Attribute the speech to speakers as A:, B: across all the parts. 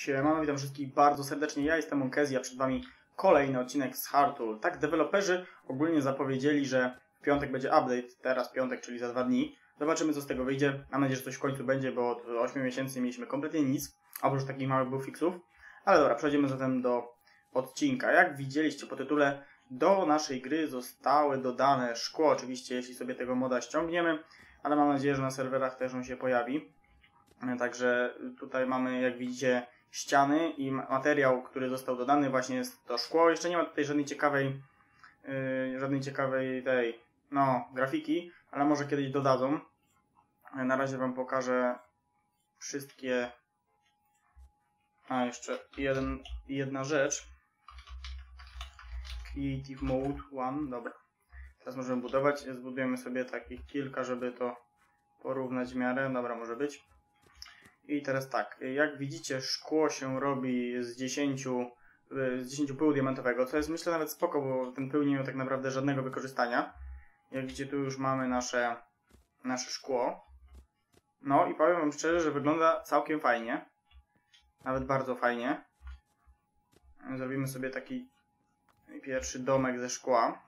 A: Siemano, witam wszystkich bardzo serdecznie. Ja jestem Monkezi, a przed Wami kolejny odcinek z Heartul. Tak, deweloperzy ogólnie zapowiedzieli, że w piątek będzie update, teraz piątek, czyli za dwa dni. Zobaczymy, co z tego wyjdzie. Mam nadzieję, że coś w końcu będzie, bo od 8 miesięcy nie mieliśmy kompletnie nic, oprócz takich małych buffixów. Ale dobra, przejdziemy zatem do odcinka. Jak widzieliście po tytule, do naszej gry zostały dodane szkło, oczywiście, jeśli sobie tego moda ściągniemy, ale mam nadzieję, że na serwerach też on się pojawi. Także tutaj mamy, jak widzicie, ściany i materiał, który został dodany właśnie jest to szkło. Jeszcze nie ma tutaj żadnej ciekawej, yy, żadnej ciekawej tej, no, grafiki, ale może kiedyś dodadzą. Na razie Wam pokażę wszystkie... A, jeszcze jeden, jedna rzecz. Creative Mode 1, dobra. Teraz możemy budować. Zbudujemy sobie takich kilka, żeby to porównać w miarę. Dobra, może być. I teraz tak, jak widzicie, szkło się robi z 10, z 10 pyłu diamentowego, co jest myślę nawet spoko, bo ten pył nie miał tak naprawdę żadnego wykorzystania. Jak widzicie, tu już mamy nasze, nasze szkło. No i powiem wam szczerze, że wygląda całkiem fajnie. Nawet bardzo fajnie. Zrobimy sobie taki pierwszy domek ze szkła.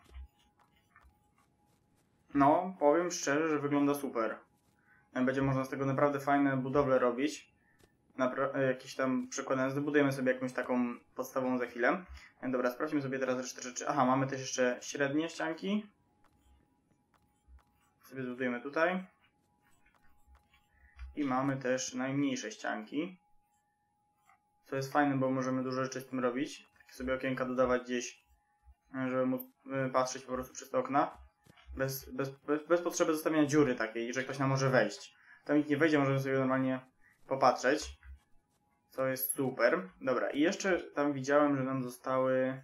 A: No, powiem szczerze, że wygląda super będzie można z tego naprawdę fajne budowle robić. Napra jakieś tam przykładając, zbudujemy sobie jakąś taką podstawą za chwilę. Dobra, sprawdźmy sobie teraz resztę rzeczy. Aha, mamy też jeszcze średnie ścianki. Sobie zbudujemy tutaj. I mamy też najmniejsze ścianki. Co jest fajne, bo możemy dużo rzeczy z tym robić. Takie sobie okienka dodawać gdzieś, żeby móc patrzeć po prostu przez te okna. Bez, bez, bez, bez potrzeby zostawienia dziury takiej, że ktoś nam może wejść. Tam nikt nie wejdzie, możemy sobie normalnie popatrzeć. Co jest super. Dobra, i jeszcze tam widziałem, że nam zostały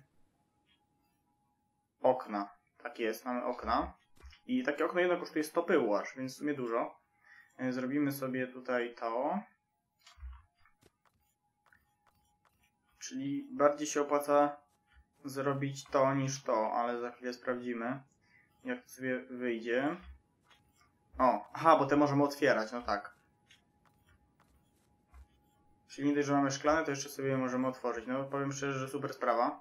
A: okna. Tak jest, mamy okna. I takie okno jedno kosztuje 100 pyłu aż, więc w sumie dużo. E, zrobimy sobie tutaj to. Czyli bardziej się opłaca zrobić to niż to, ale za chwilę sprawdzimy jak to sobie wyjdzie. O, aha, bo te możemy otwierać, no tak. Czyli dość, że mamy szklane, to jeszcze sobie możemy otworzyć. No powiem szczerze, że super sprawa.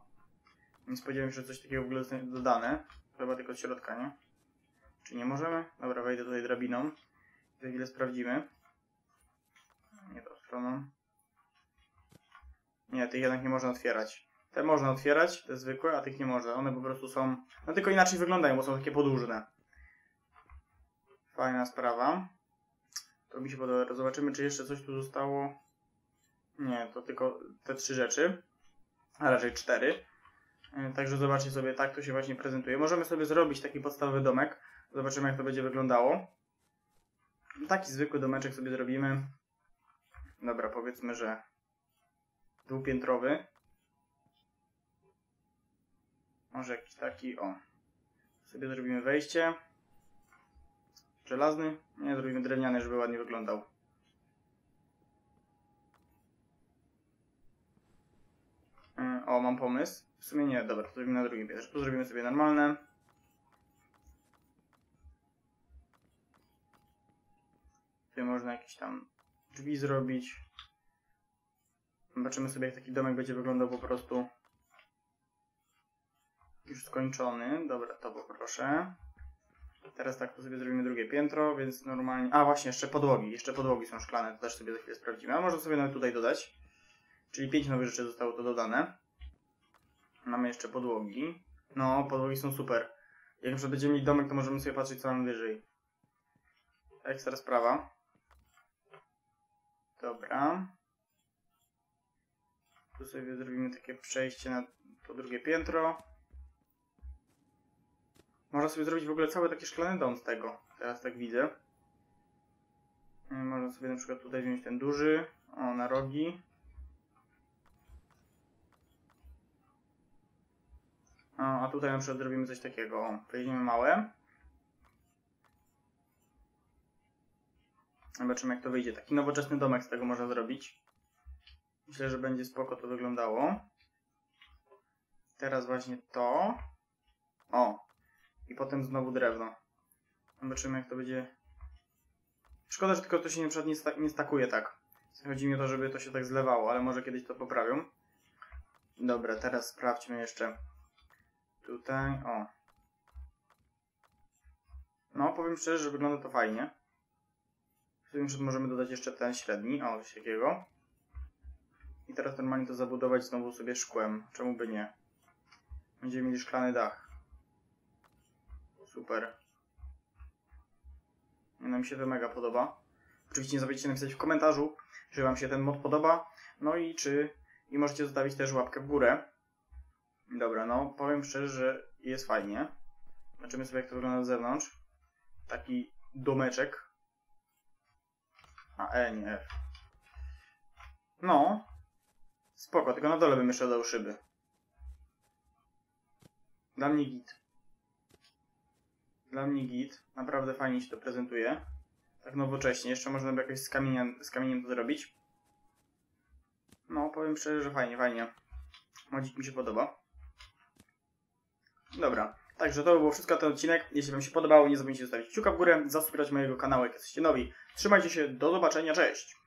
A: Nie spodziewałem się, że coś takiego w ogóle zostanie dodane. Chyba tylko od środka, nie? Czy nie możemy? Dobra, wejdę tutaj drabiną. Za chwilę sprawdzimy. Nie tą stroną. Nie, tych jednak nie można otwierać. Te można otwierać, te zwykłe, a tych nie można. One po prostu są... No tylko inaczej wyglądają, bo są takie podłużne. Fajna sprawa. To mi się podoba. Zobaczymy, czy jeszcze coś tu zostało. Nie, to tylko te trzy rzeczy. A raczej cztery. E, także zobaczcie sobie, tak to się właśnie prezentuje. Możemy sobie zrobić taki podstawowy domek. Zobaczymy, jak to będzie wyglądało. Taki zwykły domeczek sobie zrobimy. Dobra, powiedzmy, że dwupiętrowy. Może jakiś taki, o. Sobie zrobimy wejście. Żelazny? Nie, zrobimy drewniany, żeby ładnie wyglądał. E, o, mam pomysł. W sumie nie, dobra, to zrobimy na drugim piętrze. Tu zrobimy sobie normalne. Tutaj można jakieś tam drzwi zrobić. Zobaczymy sobie, jak taki domek będzie wyglądał po prostu już skończony. Dobra, to poproszę. Teraz tak, sobie zrobimy drugie piętro, więc normalnie... A, właśnie, jeszcze podłogi. Jeszcze podłogi są szklane, to też sobie za chwilę sprawdzimy. A może sobie nawet tutaj dodać. Czyli pięć nowych rzeczy zostało to dodane. Mamy jeszcze podłogi. No, podłogi są super. Jak przykład będziemy mieć domek, to możemy sobie patrzeć co mam wyżej. Ekstra sprawa. Dobra. Tu sobie zrobimy takie przejście na to drugie piętro. Można sobie zrobić w ogóle cały taki szklany dom z tego. Teraz tak widzę. Można sobie na przykład tutaj wziąć ten duży. O, na rogi. O, a tutaj na przykład zrobimy coś takiego. O, weźmiemy małe. Zobaczymy jak to wyjdzie. Taki nowoczesny domek z tego można zrobić. Myślę, że będzie spoko to wyglądało. Teraz właśnie to. O, i potem znowu drewno. Zobaczymy jak to będzie. Szkoda, że tylko to się nie, nie stakuje tak. Chodzi mi o to, żeby to się tak zlewało, ale może kiedyś to poprawią. Dobra, teraz sprawdźmy jeszcze tutaj. O. No, powiem szczerze, że wygląda to fajnie. Wiem, że możemy dodać jeszcze ten średni, o, coś takiego. I teraz normalnie to zabudować znowu sobie szkłem. Czemu by nie? Będziemy mieli szklany dach. Super. No mi się to mega podoba. Oczywiście nie zapomnijcie napisać w komentarzu, czy Wam się ten mod podoba. No i czy... I możecie zostawić też łapkę w górę. Dobra, no powiem szczerze, że jest fajnie. Zobaczymy sobie jak to wygląda z zewnątrz. Taki domeczek. A E, nie F. No. Spoko, tylko na dole bym jeszcze dodał szyby. Dla mnie git. Dla mnie git. Naprawdę fajnie się to prezentuje. Tak nowocześnie. Jeszcze można by jakoś z kamieniem, z kamieniem to zrobić. No, powiem szczerze, że fajnie, fajnie. Modzik mi się podoba. Dobra. Także to by było wszystko na ten odcinek. Jeśli Wam się podobało, nie zapomnijcie zostawić kciuka w górę, zasubskrybować mojego kanału, jak jesteście nowi. Trzymajcie się, do zobaczenia, cześć!